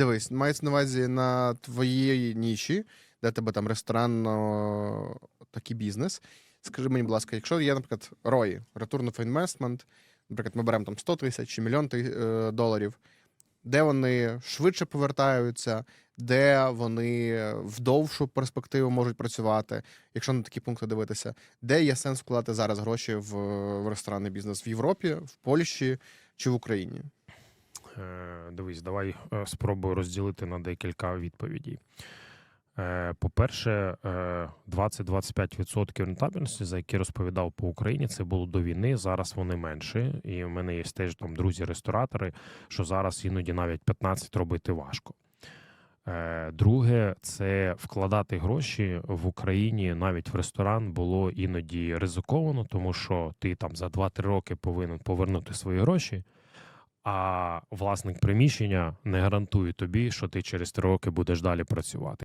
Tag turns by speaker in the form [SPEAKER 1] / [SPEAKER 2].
[SPEAKER 1] Дивись, мається на увазі на твоїй ніші, де тебе там ресторанно такий бізнес. Скажи мені, будь ласка, якщо є, наприклад, ROI, Return of Investment, наприклад, ми беремо там 100 тисяч чи мільйон е, доларів, де вони швидше повертаються, де вони в довшу перспективу можуть працювати, якщо на такі пункти дивитися, де є сенс вкладати зараз гроші в, в ресторанний бізнес в Європі, в Польщі чи в Україні?
[SPEAKER 2] Е, Дивись, давай е, спробую розділити на декілька відповідей. Е, По-перше, е, 20-25% рентабельності, за які розповідав по Україні, це було до війни. Зараз вони менші. І в мене є теж там друзі-ресторатори, що зараз іноді навіть 15 робити важко. Друге, це вкладати гроші в Україні навіть в ресторан було іноді ризиковано, тому що ти там за 2-3 роки повинен повернути свої гроші. А власник приміщення не гарантує тобі, що ти через три роки будеш далі працювати.